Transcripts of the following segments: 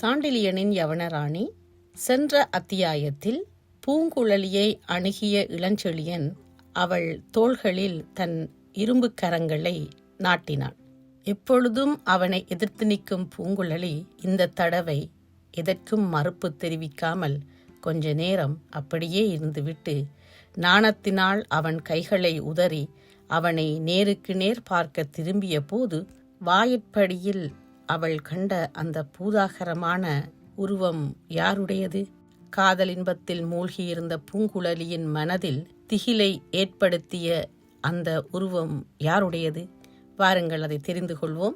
சாண்டிலியனின் யவனராணி சென்ற அத்தியாயத்தில் பூங்குழலியை அணுகிய இளஞ்செழியன் அவள் தோள்களில் தன் இரும்பு கரங்களை நாட்டினான் எப்பொழுதும் அவனை எதிர்த்து நிற்கும் பூங்குழலி இந்த தடவை எதற்கும் மறுப்பு தெரிவிக்காமல் கொஞ்ச நேரம் அப்படியே இருந்துவிட்டு நாணத்தினால் அவன் கைகளை உதறி அவனை நேருக்கு நேர் பார்க்க திரும்பிய போது வாயிற்படியில் அவள் கண்ட அந்த பூதாகரமான உருவம் யாருடையது? காதல் இன்பத்தில் மூழ்கியிருந்த பூங்குழலியின் மனதில் திகிலை ஏற்படுத்திய அந்த உருவம் யாருடையது? வாருங்கள் அதை தெரிந்து கொள்வோம்.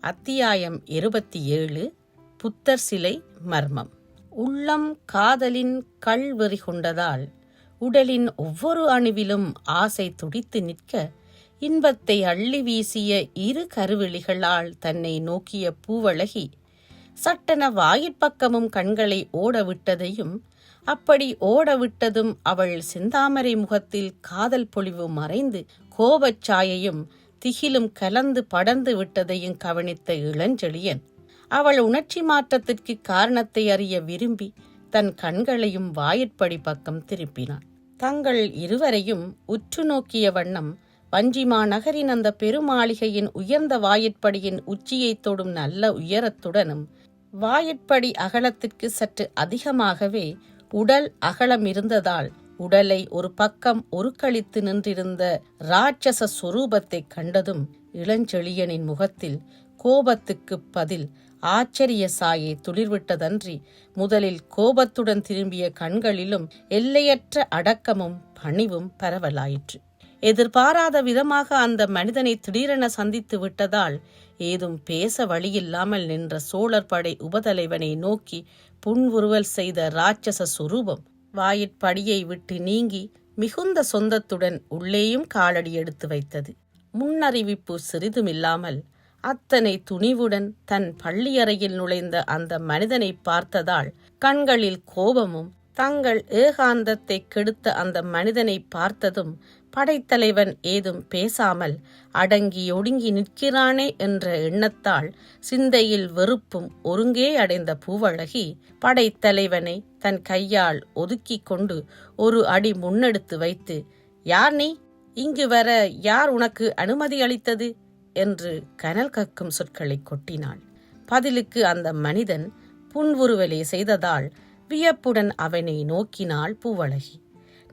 அத்தியாயம் இருபத்தி ஏழு புத்தர் சிலை மர்மம். உள்ளம் காதலின் கள்வெறி கொண்டதால் உடலின் ஒவ்வொரு அணுவிலும் ஆசை துடித்து நிற்க இன்பத்தை அள்ளி வீசிய இரு கருவிழிகளால் தன்னை நோக்கிய பூவழகி சட்டென வாயிற்பக்கமும் கண்களை ஓடவிட்டதையும் அப்படி ஓடவிட்டதும் அவள் செந்தாமரை முகத்தில் காதல் பொழிவு மறைந்து கோபச்சாயையும் திகிலும் கலந்து படர்ந்து விட்டதையும் கவனித்த இளஞ்செழியன் அவள் உணர்ச்சி மாற்றத்திற்கு காரணத்தை அறிய விரும்பி தன் கண்களையும் வாயிற்படி பக்கம் திருப்பினான். தங்கள் இருவரையும் உற்று நோக்கிய வண்ணம் வஞ்சிமா நகரின் அந்த பெருமாளிகையின் உயர்ந்த வாயிற்படியின் உச்சியைத் தொடும் நல்ல உயரத்துடனும் வாயிற்படி அகலத்திற்கு சற்று அதிகமாகவே உடல் அகலம் இருந்ததால் உடலை ஒரு பக்கம் ஒருக்களித்து நின்றிருந்த ராட்சச சொரூபத்தைக் கண்டதும் இளஞ்செழியனின் முகத்தில் கோபத்துக்குப் பதில் ஆச்சரிய சாயை துளிர்விட்டதன்றி முதலில் கோபத்துடன் திரும்பிய கண்களிலும் எல்லையற்ற அடக்கமும் பணிவும் பரவலாயிற்று. எதிர்பாராத விதமாக அந்த மனிதனை திடீரென சந்தித்து விட்டதால் ஏதும் பேச வழியில்லாமல் நின்ற சோழர் படை உபதலைவனை நோக்கி புன்வுருவல் செய்த ராட்சச சுரூபம் வாயிற்படியை விட்டு நீங்கி மிகுந்த சொந்தத்துடன் உள்ளேயும் காலடி எடுத்து வைத்தது. முன்னறிவிப்பு சிறிதுமில்லாமல் அத்தனை துணிவுடன் தன் பள்ளியறையில் நுழைந்த அந்த மனிதனை பார்த்ததால் கண்களில் கோபமும் தங்கள் ஏகாந்தத்தை கெடுத்த அந்த மனிதனை பார்த்ததும் படைத்தலைவன் ஏதும் பேசாமல் அடங்கி ஒடுங்கி நிற்கிறானே என்ற எண்ணத்தால் சிந்தையில் வெறுப்பும் ஒருங்கே அடைந்த பூவழகி படைத்தலைவனை தன் கையால் ஒதுக்கிக் கொண்டு ஒரு அடி முன்னெடுத்து வைத்து யார் நீ? இங்கு வர யார் உனக்கு அனுமதி அளித்தது? என்று கனல் கக்கும் சொற்களை கொட்டினாள். பதிலுக்கு அந்த மனிதன் புன்வுருவலே செய்ததால் வியப்புடன் அவனை நோக்கினாள் பூவழகி.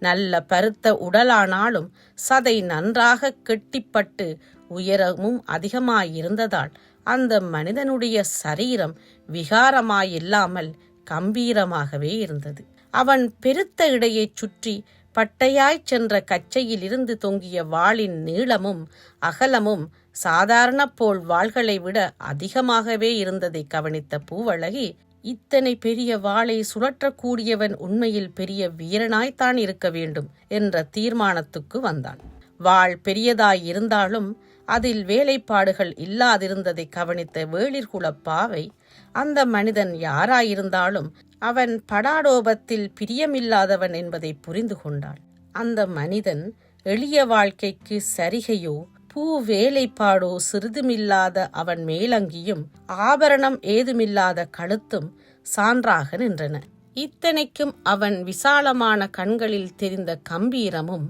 நல்ல பருத்த உடலானாலும் சதை நன்றாக கெட்டிப்பட்டு உயரமும் அதிகமாயிருந்ததால் அந்த மனிதனுடைய சரீரம் விகாரமாயில்லாமல் கம்பீரமாகவே இருந்தது. அவன் பெருத்த இடையைச் சுற்றி பட்டையாய்ச் சென்ற கச்சையில் இருந்து தொங்கிய வாளின் நீளமும் அகலமும் சாதாரண போல் வாள்களை விட அதிகமாகவே இருந்ததை கவனித்த பூவழகி இத்தனை பெரிய வாளை சுழற்றக்கூடியவன் உண்மையில் பெரிய வீரனாய்த்தான் இருக்க வேண்டும் என்ற தீர்மானத்துக்கு வந்தான். வாள் பெரியதாய் இருந்தாலும் அதில் வேலைப்பாடுகள் இல்லாதிருந்ததை கவனித்த வேளிர்குலப் பாவை அந்த மனிதன் யாராயிருந்தாலும் அவன் படாடோபத்தில் பிரியமில்லாதவன் என்பதை புரிந்து கொண்டாள். அந்த மனிதன் எளிய வாழ்க்கைக்கு சரிகையோ பூ வேலைப்பாடோ சிறிதுமில்லாத அவன் மேலங்கியும் ஆபரணம் ஏதுமில்லாத கழுத்தும் சான்றாக நின்றன. இத்தனைக்கும் அவன் விசாலமான கண்களில் தெரிந்த கம்பீரமும்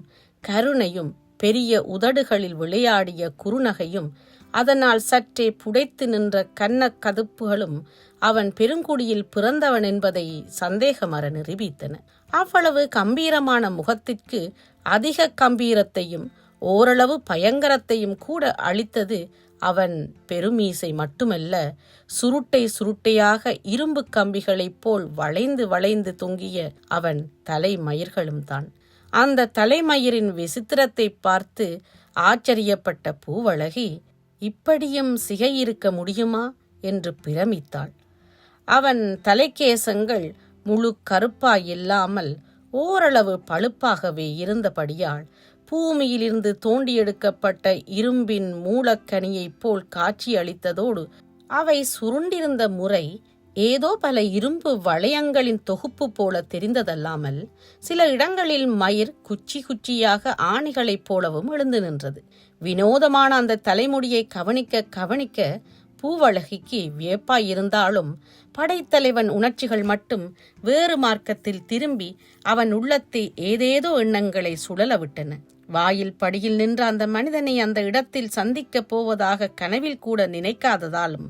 கருணையும் பெரிய உதடுகளில் விளையாடிய குறுநகையும் அதனால் சற்றே புடைத்து நின்ற கன்னக் கதுப்புகளும் அவன் பெருங்குடியில் பிறந்தவன் என்பதை சந்தேகமர நிரூபித்தன. அவ்வளவு கம்பீரமான முகத்திற்கு அதிக கம்பீரத்தையும் ஓரளவு பயங்கரத்தையும் கூட அளித்தது அவன் பெருமீசை மட்டுமல்ல சுருட்டை சுருட்டையாக இரும்பு கம்பிகளைப் போல் வளைந்து வளைந்து தொங்கிய அவன் தலைமயிர்களும் தான். அந்த தலைமயிரின் விசித்திரத்தை பார்த்து ஆச்சரியப்பட்ட பூவழகி இப்படியும் சிகை இருக்க முடியுமா? என்று பிரமித்தாள். அவன் தலைக்கேசங்கள் முழு கருப்பாய் இல்லாமல் ஓரளவு பழுப்பாகவே இருந்தபடியால் பூமியிலிருந்து தோண்டி எடுக்கப்பட்ட இரும்பின் மூலக்கனியைப் போல் காட்சி அளித்ததோடு அவை சுருண்டிருந்த முறை ஏதோ பல இரும்பு வளையங்களின் தொகுப்பு போல தெரிந்ததல்லாமல் சில இடங்களில் மயிர் குச்சி குச்சியாக ஆணிகளைப் போலவும் எழுந்து நின்றது. வினோதமான அந்த தலைமுடியை கவனிக்க கவனிக்க பூவழகிக்கு வியப்பாயிருந்தாலும் படைத்தலைவன் உணர்ச்சிகள் மட்டும் வேறு மார்க்கத்தில் திரும்பி அவன் உள்ளத்தை ஏதேதோ எண்ணங்களை சுழல விட்டன. வாயில் படியில் நின்ற அந்த மனிதனை அந்த இடத்தில் சந்திக்கப் போவதாக கனவில் கூட நினைக்காததாலும்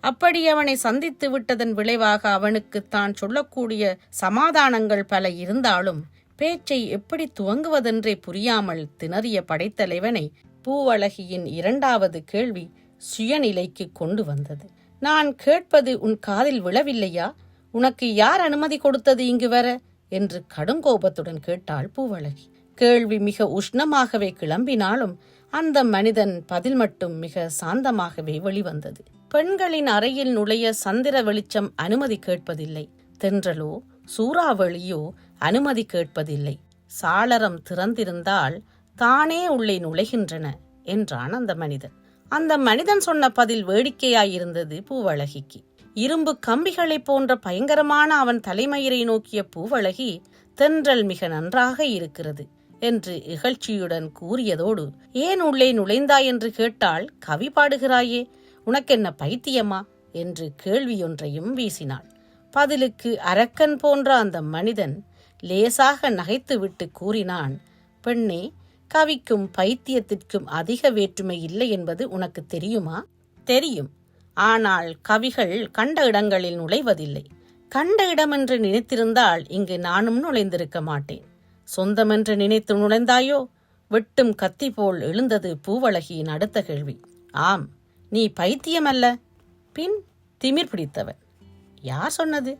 அப்படி அவனை சந்தித்து விட்டதன் விளைவாக அவனுக்கு தான் சொல்லக்கூடிய சமாதானங்கள் பல இருந்தாலும் பேச்சை எப்படி துவங்குவதென்றே புரியாமல் திணறிய படைத்தலைவனை பூவழகியின் இரண்டாவது கேள்வி சுயநிலைக்கு கொண்டு வந்தது. நான் கேட்பது உன் காதில் விழவில்லையா? உனக்கு யார் அனுமதி கொடுத்தது இங்கு வர? என்று கடுங்கோபத்துடன் கேட்டாள் பூவழகி. கேள்வி மிக உஷ்ணமாகவே கிளம்பினாலும் அந்த மனிதன் பதில் மட்டும் மிக சாந்தமாகவே வெளிவந்தது. பெண்களின் அறையில் நுழைய சந்திர வெளிச்சம் அனுமதி கேட்பதில்லை. தென்றலோ சூறாவளியோ அனுமதி கேட்பதில்லை. சாளரம் திறந்திருந்தால் தானே உள்ளே நுழைகின்றன என்றான் அந்த மனிதன். அந்த மனிதன் சொன்ன பதில் வேடிக்கையாயிருந்தது பூவழகிக்கு. இரும்பு கம்பிகளைப் போன்ற பயங்கரமான அவன் தலைமயிரை நோக்கிய பூவழகி தென்றல் மிக நன்றாக இருக்கிறது. என்று இகழ்ச்சியுடன் கூறியதோடு ஏன் உள்ளே நுழைந்தாய் என்று கேட்டால் கவி பாடுகிறாயே உனக்கென்ன பைத்தியமா? என்று கேள்வியொன்றையும் வீசினாள். பதிலுக்கு அரக்கன் போன்ற அந்த மனிதன் லேசாக நகைத்துவிட்டு கூறினான் பெண்ணே கவிக்கும் பைத்தியத்திற்கும் அதிக வேற்றுமை இல்லை என்பது உனக்கு தெரியுமா? தெரியும். ஆனால் கவிகள் கண்ட இடங்களில் நுழைவதில்லை. கண்ட இடமென்று நினைத்திருந்தால் இங்கு நானும் நுழைந்திருக்க மாட்டேன். சொந்தமென்று நினைத்து நுழைந்தாயோ? வெட்டும் கத்தி போல் எழுந்தது பூவழகியின் அடுத்த கேள்வி. ஆம் நீ பைத்தியமல்ல. பின் திமிர் பிடித்தவன். யார் சொன்னது?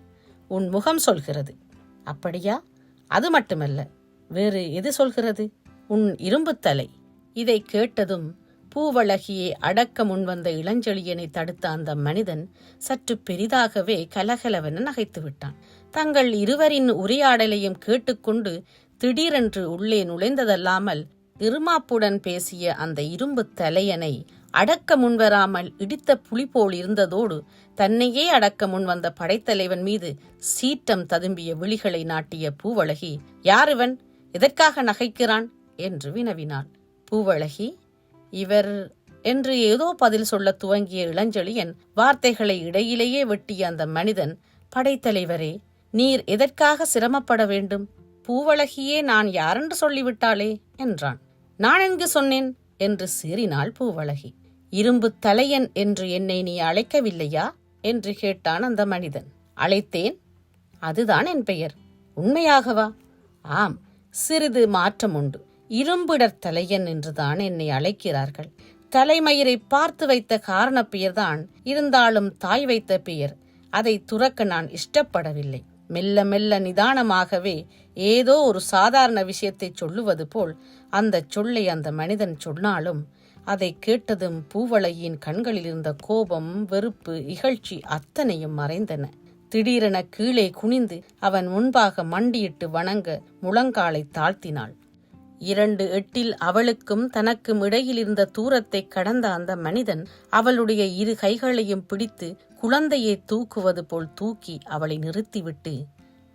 உன் முகம் சொல்கிறது. அப்படியா? அது மட்டுமல்ல. வேறு எது சொல்கிறது? உன் இரும்புத்தலை இதை கேட்டதும் பூவழகியை அடக்க முன்வந்த இளஞ்செழியனை தடுத்த அந்த மனிதன் சற்று பெரிதாகவே கலகலவென நகைத்து விட்டான் தங்கள் இருவரின் உரையாடலையும் கேட்டுக்கொண்டு திடீரென்று உள்ளே நுழைந்ததல்லாமல் இருமாப்புடன் பேசிய அந்த இரும்பு தலையனை அடக்க முன்வராமல் இடித்த புலி போல் இருந்ததோடு தன்னையே அடக்க முன்வந்த படைத்தலைவன் மீது சீற்றம் ததும்பிய விழிகளை நாட்டிய பூவழகி யாருவன்? எதற்காக நகைக்கிறான்? என்று வினவினாள். பூவழகி இவர் என்று ஏதோ பதில் சொல்ல துவங்கிய இளஞ்செழியன் வார்த்தைகளை இடையிலேயே வெட்டிய அந்த மனிதன் படைத்தலைவரே நீர் எதற்காக சிரமப்பட வேண்டும்? பூவழகியே நான் யாரென்று சொல்லிவிட்டாளே? என்றான். நான் எங்கு சொன்னேன்? என்று சீறினாள் பூவழகி. இரும்பு தலையன் என்று என்னை நீ அழைக்கவில்லையா? என்று கேட்டான் அந்த மனிதன். அழைத்தேன். அதுதான் என் பெயர். உண்மையாகவா? ஆம் சிறிது மாற்றம் உண்டு. இரும்பிடர் தலையன் என்றுதான் என்னை அழைக்கிறார்கள். தலைமயிரை பார்த்து வைத்த காரண பெயர்தான் இருந்தாலும் தாய் வைத்த பெயர். அதை துறக்க நான் இஷ்டப்படவில்லை. மெல்ல மெல்ல நிதானமாகவே ஏதோ ஒரு சாதாரண விஷயத்தை சொல்லுவது போல் அந்த சொல்லை அந்த மனிதன் சொன்னாலும் அதை கேட்டதும் பூவளையின் கண்களில் இருந்த கோபம் வெறுப்பு இகழ்ச்சி அத்தனையும் மறைந்தன. திடீரென கீழே குனிந்து அவன் முன்பாக மண்டியிட்டு வணங்க முழங்காலை தாழ்த்தினாள். இரண்டு எட்டில் அவளுக்கும் தனக்கும் இடையில் இருந்த தூரத்தை கடந்த அந்த மனிதன் அவளுடைய இரு கைகளையும் பிடித்து குழந்தையை தூக்குவது போல் தூக்கி அவளை நிறுத்திவிட்டு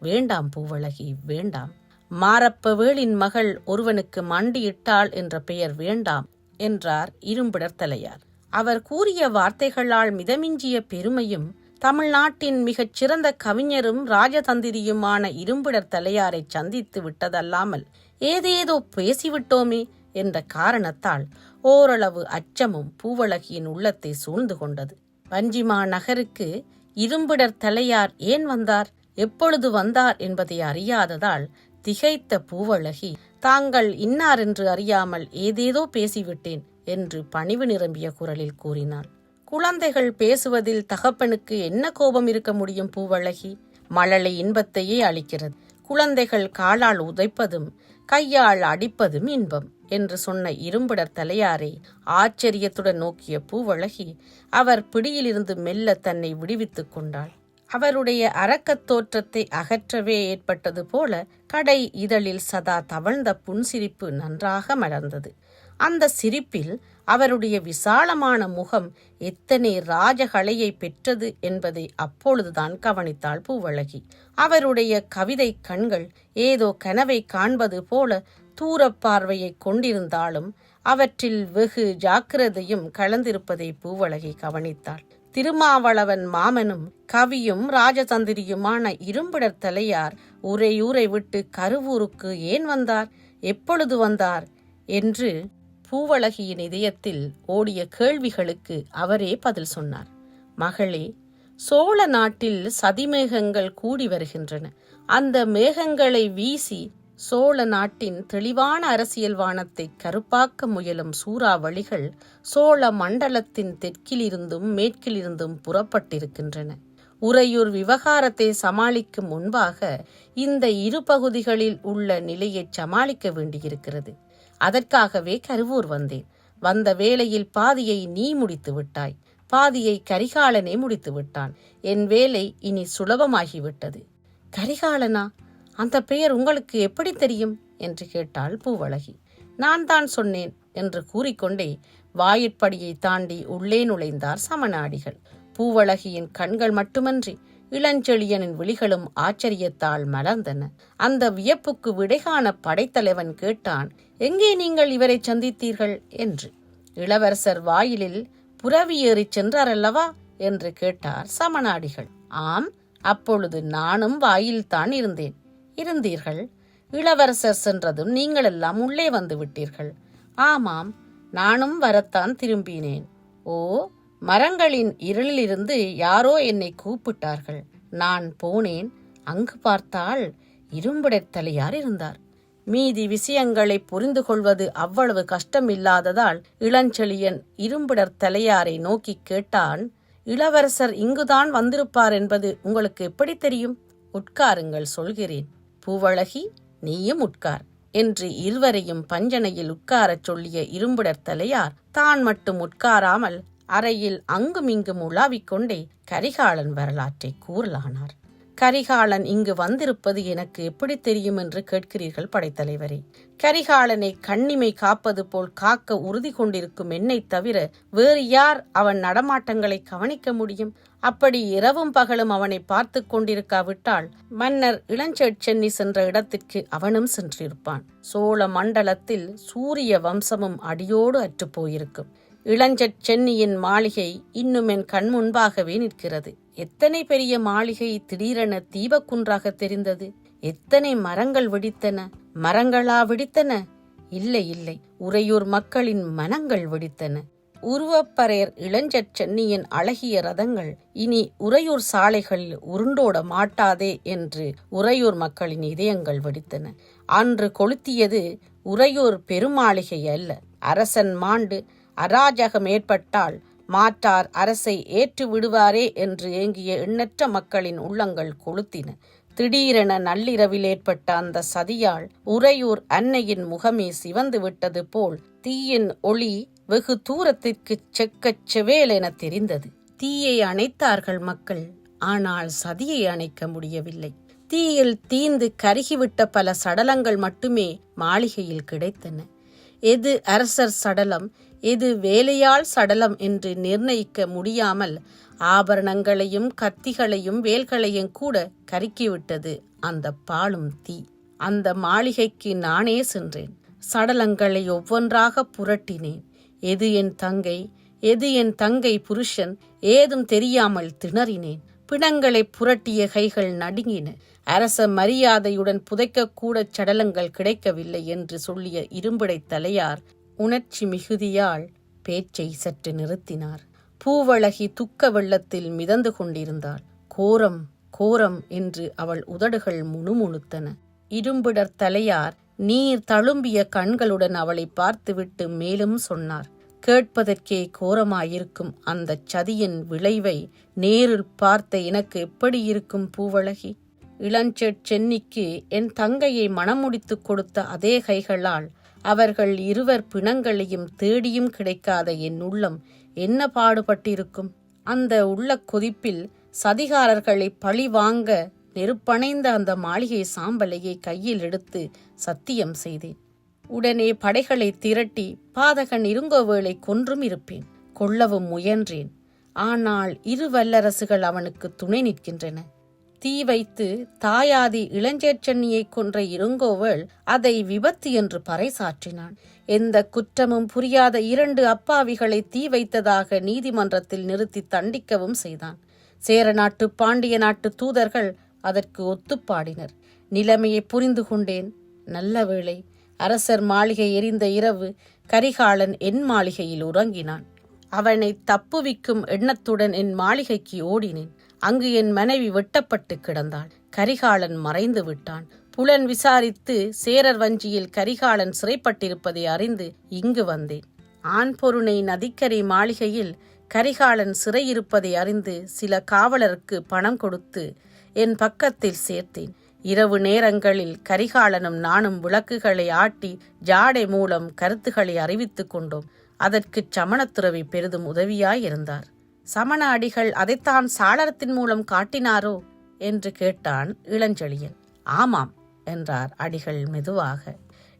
வேண்டாம் பூவழகி வேண்டாம். மாரப்ப வேளின் மகள் ஒருவனுக்கு மண்டியிட்டாள் என்ற பெயர் வேண்டாம் என்றார் இரும்பிடர் தலையார். அவர் கூறிய வார்த்தைகளால் மிதமிஞ்சிய பெருமையும் தமிழ்நாட்டின் மிகச் சிறந்த கவிஞரும் ராஜதந்திரியுமான இரும்பிடர் தலையாரை சந்தித்து விட்டதல்லாமல் ஏதேதோ பேசிவிட்டோமே என்ற காரணத்தால் ஓரளவு அச்சமும் பூவழகியின் உள்ளத்தை சூழ்ந்து கொண்டது. வஞ்சிமா நகருக்கு இரும்பிடர் தலையார் ஏன் வந்தார்? எப்பொழுது வந்தார் என்பதை அறியாததால் திகைத்த பூவழகி தாங்கள் இன்னார் என்று அறியாமல் ஏதேதோ பேசிவிட்டேன் என்று பணிவு நிரம்பிய குரலில் கூறினாள். குழந்தைகள் பேசுவதில் தகப்பனுக்கு என்ன கோபம் இருக்க முடியும் பூவழகி? மழலை இன்பத்தையே அளிக்கிறது. குழந்தைகள் காலால் உதைப்பதும் கையால் அடிப்பதும் இன்பம். என்று சொன்ன இரும்பிடர் தலையாரை ஆச்சரியத்துடன் நோக்கிய பூவழகி அவர் பிடியிலிருந்து மெல்ல தன்னை விடுவித்துக் கொண்டாள். அவருடைய அரக்கத் தோற்றத்தை அகற்றவே ஏற்பட்டது போல கடை இதழில் சதா தவழ்ந்த புன்சிரிப்பு நன்றாக மலர்ந்தது. அந்த சிரிப்பில் அவருடைய விசாலமான முகம் எத்தனை ராஜகலையை பெற்றது என்பதை அப்பொழுதுதான் கவனித்தாள் பூவழகி. அவருடைய கவிதை கண்கள் ஏதோ கனவை காண்பது போல தூரப் பார்வையை கொண்டிருந்தாலும் அவற்றில் வெகு ஜாக்கிரதையும் கலந்திருப்பதை பூவழகி கவனித்தாள். திருமாவளவன் மாமனும் கவியும் ராஜதந்திரியுமான இரும்பிடர் தலையார் உரையூரை விட்டு கருவூருக்கு ஏன் வந்தார்? எப்பொழுது வந்தார்? என்று பூவழகியின் இதயத்தில் ஓடிய கேள்விகளுக்கு அவரே பதில் சொன்னார். மகளே சோழ நாட்டில் சதிமேகங்கள் கூடி வருகின்றன. அந்த மேகங்களை வீசி சோழ நாட்டின் தெளிவான அரசியல் வானத்தை கருப்பாக்க முயலும் சூறாவளிகள் சோழ மண்டலத்தின் தெற்கிலிருந்தும் மேற்கிலிருந்தும் புறப்பட்டிருக்கின்றன. உறையூர் விவகாரத்தை சமாளிக்கும் முன்பாக இந்த இரு பகுதிகளில் உள்ள நிலையை சமாளிக்க வேண்டியிருக்கிறது. அதற்காகவே கருவூர் வந்தேன். வந்த வேளையில் பாதியை நீ முடித்து விட்டாய். பாதியை கரிகாலனே முடித்து விட்டான். என் வேலை இனி சுலபமாகிவிட்டது. கரிகாலனா? அந்த பெயர் உங்களுக்கு எப்படி தெரியும்? என்று கேட்டாள் பூவழகி. நான் தான் சொன்னேன் என்று கூறிக்கொண்டே வாயிற்படியை தாண்டி உள்ளே நுழைந்தார் சமநாடிகள். பூவழகியின் கண்கள் மட்டுமன்றி இளஞ்செழியனின் விழிகளும் ஆச்சரியத்தால் மலர்ந்தன. அந்த வியப்புக்கு விடைகாண படைத்தலைவன் கேட்டான் எங்கே நீங்கள் இவரை சந்தித்தீர்கள்? என்று. இளவரசர் வாயிலில் புறவி ஏறிச் சென்றாரல்லவா? என்று கேட்டார் சமநாடிகள். ஆம் அப்பொழுது நானும் வாயில்தான் இருந்தேன். இருந்தீர்கள். இளவரசர் சென்றதும் நீங்கள் எல்லாம் உள்ளே வந்து விட்டீர்கள். ஆமாம் நானும் வரத்தான் திரும்பினேன். ஓ மரங்களின் இருளிலிருந்து யாரோ என்னை கூப்பிட்டார்கள். நான் போனேன் அங்கு பார்த்தால் இரும்புடைத்தலையார் இருந்தார். மீதி விஷயங்களை புரிந்து கொள்வது அவ்வளவு கஷ்டமில்லாததால் இளஞ்செழியன் இரும்பிடர் தலையாரை நோக்கி கேட்டான் இளவரசர் இங்குதான் வந்திருப்பார் என்பது உங்களுக்கு எப்படி தெரியும்? உட்காருங்கள் சொல்கிறேன். பூவழகி நீயும் உட்கார். என்று இருவரையும் பஞ்சனையில் உட்காரச் சொல்லிய இரும்புடர் தலையார் தான் மட்டும் உட்காராமல் அறையில் அங்குமிங்கும் உலாவிக் கொண்டே கரிகாலன் வரலாற்றை கூறலானார். கரிகாலன் இங்கு வந்திருப்பது எனக்கு எப்படி தெரியும் என்று கேட்கிறீர்கள் படைத்தலைவரே. கரிகாலனை கண்ணிமை காப்பது போல் காக்க உறுதி கொண்டிருக்கும் என்னை தவிர வேறு யார் அவன் நடமாட்டங்களை கவனிக்க முடியும்? அப்படி இரவும் பகலும் அவனை பார்த்து கொண்டிருக்காவிட்டால் மன்னர் இளஞ்சென்னி சென்ற இடத்திற்கு அவனும் சென்றிருப்பான். சோழ மண்டலத்தில் சூரிய வம்சமும் அடியோடு அற்றுப் போயிருக்கும் இளஞ்சற் சென்னியின் மாளிகை இன்னும் என் கண் முன்பாகவே நிற்கிறது. எத்தனை பெரிய மாளிகை திடீரென தீபக்குன்றாக தெரிந்தது. எத்தனை மரங்கள் வெடித்தன. மரங்களா வெடித்தன? இல்லை இல்லை. உறையூர் மக்களின் மனங்கள் வெடித்தன. உருவப்பறையர் இளஞ்சற் சென்னியின் அழகிய ரதங்கள் இனி உறையூர் சாலைகளில் உருண்டோட மாட்டாதே என்று உறையூர் மக்களின் இதயங்கள் வெடித்தன. அன்று கொளுத்தியது உறையூர் பெருமாளிகை அல்ல. அரசன் மாண்டு அராஜகம் ஏற்பட்டால் மாற்றார் அரசை ஏற்று விடுவாரே என்று ஏங்கிய எண்ணற்ற மக்களின் உள்ளங்கள் கொளுத்தின. திடீரென நள்ளிரவில் ஏற்பட்ட அந்த சதியால் உறையூர் அன்னையின் முகமே சிவந்து விட்டது போல் தீயின் ஒளி வெகு தூரத்திற்கு செக்கச் செவேலென தெரிந்தது. தீயை அணைத்தார்கள் மக்கள் ஆனால் சதியை அணைக்க முடியவில்லை. தீயில் தீந்து கருகிவிட்ட பல சடலங்கள் மட்டுமே மாளிகையில் கிடைத்தன. எது அரசர் சடலம்? இது வேலையால் சடலம் என்று நிர்ணயிக்க முடியாமல் ஆபரணங்களையும் கத்திகளையும் வேல்களையும் கூட கருக்கிவிட்டது. அந்த பாலும் தீ. அந்த மாளிகைக்கு நானே சென்றேன். சடலங்களை ஒவ்வொன்றாக புரட்டினேன். எது என் தங்கை? எது என் தங்கை புருஷன்? ஏதும் தெரியாமல் திணறினேன். பிணங்களை புரட்டிய கைகள் நடுங்கின. அரச மரியாதையுடன் புதைக்கக்கூட சடலங்கள் கிடைக்கவில்லை என்று சொல்லிய இரும்படை தலையார் உணர்ச்சி மிகுதியால் பேச்சை சற்று நிறுத்தினார். பூவழகி துக்க வெள்ளத்தில் மிதந்து கொண்டிருந்தாள். கோரம் கோரம் என்று அவள் உதடுகள் முணுமுணுத்தன. இரும்பிடர் தலையார் நீர் தழும்பிய கண்களுடன் அவளை பார்த்துவிட்டு மேலும் சொன்னார். கேட்பதற்கே கோரமாயிருக்கும் அந்த சதியின் விளைவை நேரில் பார்த்த எனக்கு எப்படி இருக்கும் பூவழகி? இளஞ்செட் சென்னிக்கு என் தங்கையை மணமுடித்துக் கொடுத்த அதே கைகளால் அவர்கள் இருவர் பிணங்களையும் தேடியும் கிடைக்காத என் உள்ளம் என்ன பாடுபட்டிருக்கும்? அந்த உள்ள கொதிப்பில் சதிகாரர்களை பழி வாங்க நெருப்பணைந்த அந்த மாளிகை சாம்பலையை கையில் எடுத்து சத்தியம் செய்தேன். உடனே படைகளை திரட்டி பாதகன் இருங்கோவேளை கொன்றும் இருப்பேன். கொல்லவும் முயன்றேன். ஆனால் இரு வல்லரசுகள் அவனுக்கு துணை நிற்கின்றன. தீ வைத்து தாயாதி இளஞ்சேச்சன்னியை கொன்ற இருங்கோவள் அதை விபத்து என்று பறைசாற்றினான். எந்த குற்றமும் புரியாத இரண்டு அப்பாவிகளை தீ வைத்ததாக நீதிமன்றத்தில் நிறுத்தி தண்டிக்கவும் செய்தான். சேர நாட்டு பாண்டிய நாட்டு தூதர்கள் அதற்கு ஒத்துப்பாடினர். நிலைமையை புரிந்து கொண்டேன். நல்ல வேளை அரசர் மாளிகை எரிந்த இரவு கரிகாலன் என் மாளிகையில் உறங்கினான். அவனை தப்புவிக்கும் எண்ணத்துடன் என் மாளிகைக்கு ஓடினேன். அங்கு என் மனைவி வெட்டப்பட்டு கிடந்தாள். கரிகாலன் மறைந்து விட்டான். புலன் விசாரித்து சேரர் வஞ்சியில் கரிகாலன் சிறைப்பட்டிருப்பதை அறிந்து இங்கு வந்தேன். ஆண் பொருணை நதிக்கரை மாளிகையில் கரிகாலன் சிறையிருப்பதை அறிந்து சில காவலருக்கு பணம் கொடுத்து என் பக்கத்தில் சேர்த்தேன். இரவு நேரங்களில் கரிகாலனும் நானும் விளக்குகளை ஆட்டி ஜாடை மூலம் கருத்துக்களை அறிவித்துக் கொண்டோம். அதற்கு சமணத்துறவி பெரிதும் உதவியாயிருந்தார். சமண அடிகள் அதைத்தான் சாளரத்தின் மூலம் காட்டினாரோ என்று கேட்டான் இளஞ்செழியன். ஆமாம் என்றார் அடிகள் மெதுவாக.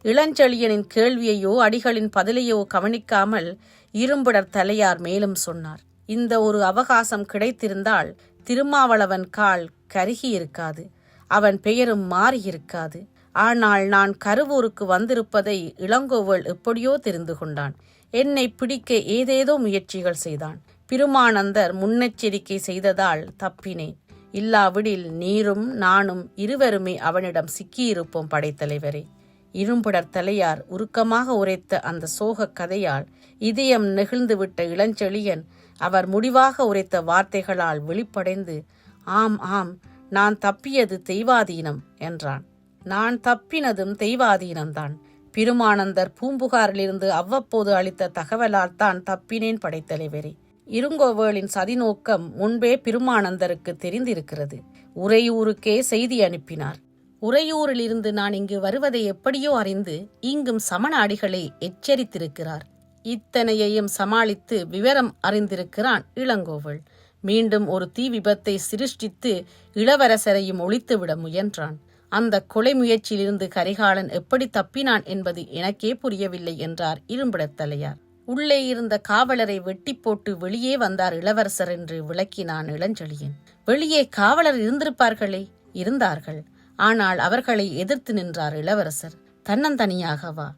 இளஞ்செழியனின் கேள்வியையோ அடிகளின் பதிலையோ கவனிக்காமல் இரும்புடர் தலையார் மேலும் சொன்னார். இந்த ஒரு அவகாசம் கிடைத்திருந்தால் திருமாவளவன் கால் கருகியிருக்காது அவன் பெயரும் மாறியிருக்காது. ஆனால் நான் கருவூருக்கு வந்திருப்பதை இளங்கோவள் எப்படியோ தெரிந்து கொண்டான். என்னை பிடிக்க ஏதேதோ முயற்சிகள் செய்தான். பிருமானந்தர் முன்னெச்சரிக்கை செய்ததால் தப்பினேன். இல்லாவிடில் நீரும் நானும் இருவருமே அவனிடம் சிக்கியிருப்போம் படைத்தலைவரே. இரும்புடர் தலையார் உருக்கமாக உரைத்த அந்த சோகக் கதையால் இதயம் நெகிழ்ந்துவிட்ட இளஞ்செழியன் அவர் முடிவாக உரைத்த வார்த்தைகளால் வெளிப்படைந்து ஆம் ஆம் நான் தப்பியது தெய்வாதீனம் என்றான். நான் தப்பினதும் தெய்வாதீனம்தான். பிருமானந்தர் பூம்புகாரிலிருந்து அவ்வப்போது அளித்த தகவலால் தான் தப்பினேன் படைத்தலைவரே. இருங்கோவேளின் சதிநோக்கம் முன்பே பெருமானந்தருக்கு தெரிந்திருக்கிறது. உறையூருக்கே செய்தி அனுப்பினார். உறையூரிலிருந்து நான் இங்கு வருவதை எப்படியோ அறிந்து இங்கும் சமண அடிகளை எச்சரித்திருக்கிறார். இத்தனையையும் சமாளித்து விவரம் அறிந்திருக்கிறான் இளங்கோவள். மீண்டும் ஒரு தீ விபத்தை சிருஷ்டித்து இளவரசரையும் ஒழித்துவிட முயன்றான். அந்த கொலை முயற்சியிலிருந்து கரிகாலன் எப்படி தப்பினான் என்பது எனக்கே புரியவில்லை என்றார் இரும்பிடத் தலையார் உள்ளே இருந்த காவலரை வெட்டி போட்டு வெளியே வந்தார் இளவரசர் என்று விளக்கினான் இளஞ்செழியன். வெளியே காவலர் இருந்திருப்பார்களே? இருந்தார்கள். ஆனால் அவர்களை எதிர்த்து நின்றார் இளவரசர். தன்னந்தனியாகவா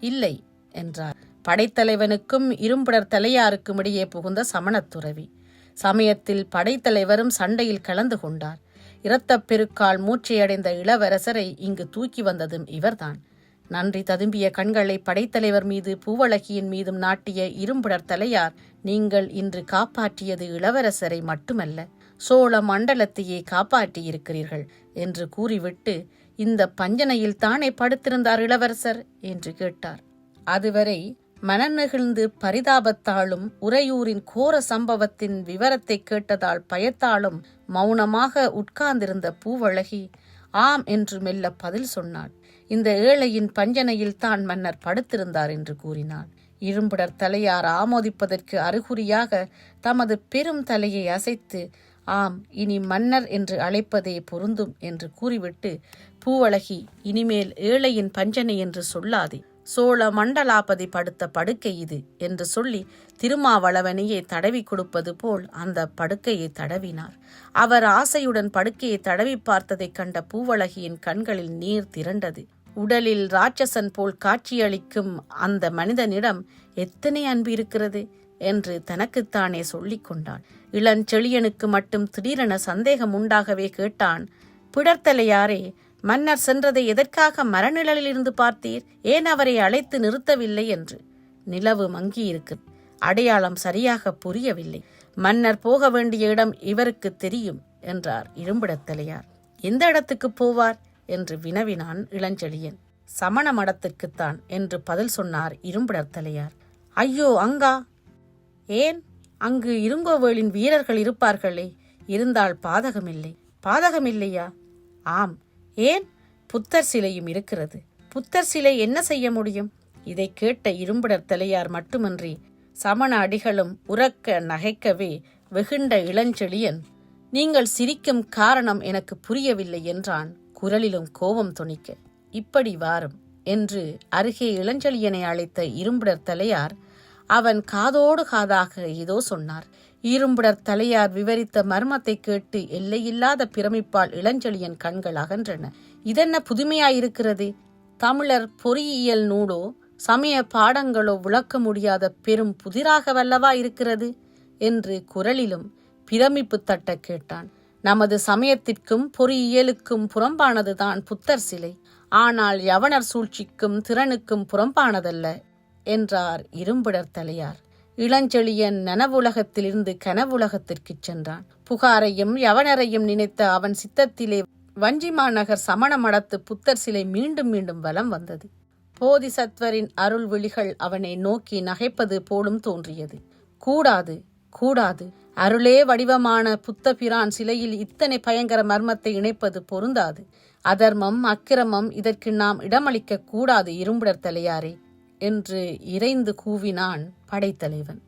இல்லை என்றார். படைத்தலைவனுக்கும் இரும்புடர் தலையாருக்கும் இடையே புகுந்த சமணத்துறவி. சமயத்தில் படைத்தலைவரும் சண்டையில் கலந்து கொண்டார். இரத்தப் பெருக்கால் மூச்சையடைந்த இளவரசரை இங்கு தூக்கி வந்ததும் இவர்தான். நன்றி ததும்பிய கண்களை படைத்தலைவர் மீது பூவழகியின் மீதும் நாட்டிய இரும்புடர் தலையார் நீங்கள் இன்று காப்பாற்றியது இளவரசரை மட்டுமல்ல சோழ மண்டலத்தையே காப்பாற்றியிருக்கிறீர்கள் என்று கூறிவிட்டு இந்த பஞ்சனையில் தானே படுத்திருந்தார் இளவரசர்? என்று கேட்டார். அதுவரை மனநெகிழ்ந்து பரிதாபத்தாலும் உறையூரின் கோர சம்பவத்தின் விவரத்தை கேட்டதால் பயத்தாலும் மௌனமாக உட்கார்ந்திருந்த பூவழகி ஆம் என்று மெல்ல பதில் சொன்னாள். இந்த ஏழையின் பஞ்சனையில் தான் மன்னர் படுத்திருந்தார் என்று கூறினான். இரும்புடர் தலையார் ஆமோதிப்பதற்கு அறிகுறியாக தமது பெரும் தலையை அசைத்து ஆம் இனி மன்னர் என்று அழைப்பதே பொருந்தும் என்று கூறிவிட்டு பூவழகி இனிமேல் ஏழையின் பஞ்சனை என்று சொல்லாதே. சோழ மண்டலாபதி படுத்த படுக்கை இது என்று சொல்லி திருமாவளவனையே தடவி கொடுப்பது போல் அந்த படுக்கையை தடவினார். அவர் ஆசையுடன் படுக்கையை தடவி பார்த்ததைக் கண்ட பூவழகியின் கண்களில் நீர் திரண்டது. உடலில் ராட்சசன் போல் காட்சியளிக்கும் அந்த மனிதனிடம் எத்தனை அன்பு இருக்கிறது என்று தனக்குத்தானே சொல்லிக் கொண்டான். இளஞ்செழியனுக்கு மட்டும் திடீரென சந்தேகம் உண்டாகவே கேட்டான் பிடர்த்தலையாரே மன்னர் சென்றதை எதற்காக மரநிழலில் இருந்து பார்த்தீர்? ஏன் அவரை அழைத்து நிறுத்தவில்லை? என்று. நிலவு மங்கியிருக்கு. அடையாளம் சரியாக புரியவில்லை. மன்னர் போக வேண்டிய இடம் இவருக்கு தெரியும் என்றார் இரும்பிடத்தலையார் எந்த இடத்துக்கு போவார்? என்று வினவினான் இளஞ்செழியன். சமண மடத்திற்குத்தான் என்று பதில் சொன்னார் இரும்பிடத்தலையார் ஐயோ அங்கா! ஏன்? அங்கு இருங்கோவேளின் வீரர்கள் இருப்பார்களே. இருந்தால் பாதகமில்லை. பாதகமில்லையா? ஆம். ஏன்? புத்தர் சிலையும் இருக்கிறது. புத்தர் சிலை என்ன செய்ய முடியும்? இதை கேட்ட இரும்புடர் தலையார் மட்டுமன்றி சமண அடிகளும் உறக்க நகைக்கவே வெகுண்ட இளஞ்செழியன் நீங்கள் சிரிக்கும் காரணம் எனக்கு புரியவில்லை என்றான். குரலிலும் கோபம் துணிக்க. இப்படி வாரும் என்று அருகே இளஞ்செழியனை அழைத்த இரும்புடர் தலையார் அவன் காதோடு காதாக ஏதோ சொன்னார். இரும்புடர் தலையார் விவரித்த மர்மத்தை கேட்டு எல்லையில்லாத பிரமிப்பால் இளஞ்செழியன் கண்கள் அகன்றன. இதென்ன புதுமையாயிருக்கிறது? தமிழர் பொறியியல் நூலோ சமய பாடங்களோ விளக்க முடியாத பெரும் புதிராக வல்லவா இருக்கிறது என்று குரலிலும் பிரமிப்பு தட்ட கேட்டான். நமது சமயத்திற்கும் பொறியியலுக்கும் புறம்பானதுதான் புத்தர் சிலை. ஆனால் யவனர் சூழ்ச்சிக்கும் திறனுக்கும் புறம்பானதல்ல என்றார் இரும்பிடர் தலையார். இளஞ்செழியன் நனவுலகத்திலிருந்து கனவுலகத்திற்குச் சென்றான். புகாரையும் யவனரையும் நினைத்த அவன் சித்தத்திலே வஞ்சிமாநகர் சமண மடத்து புத்தர் சிலை மீண்டும் மீண்டும் வலம் வந்தது. போதிசத்வரின் அருள் விழிகள் அவனை நோக்கி நகைப்பது போலும் தோன்றியது. கூடாது கூடாது அருளே வடிவமான புத்த பிரான் சிலையில் இத்தனை பயங்கர மர்மத்தை இணைப்பது பொருந்தாது. அதர்மம் அக்கிரமம் இதற்கு நாம் இடமளிக்க கூடாது இரும்புடர் தலையாரே என்று இறைந்து கூவினான் படைத்தலைவன்.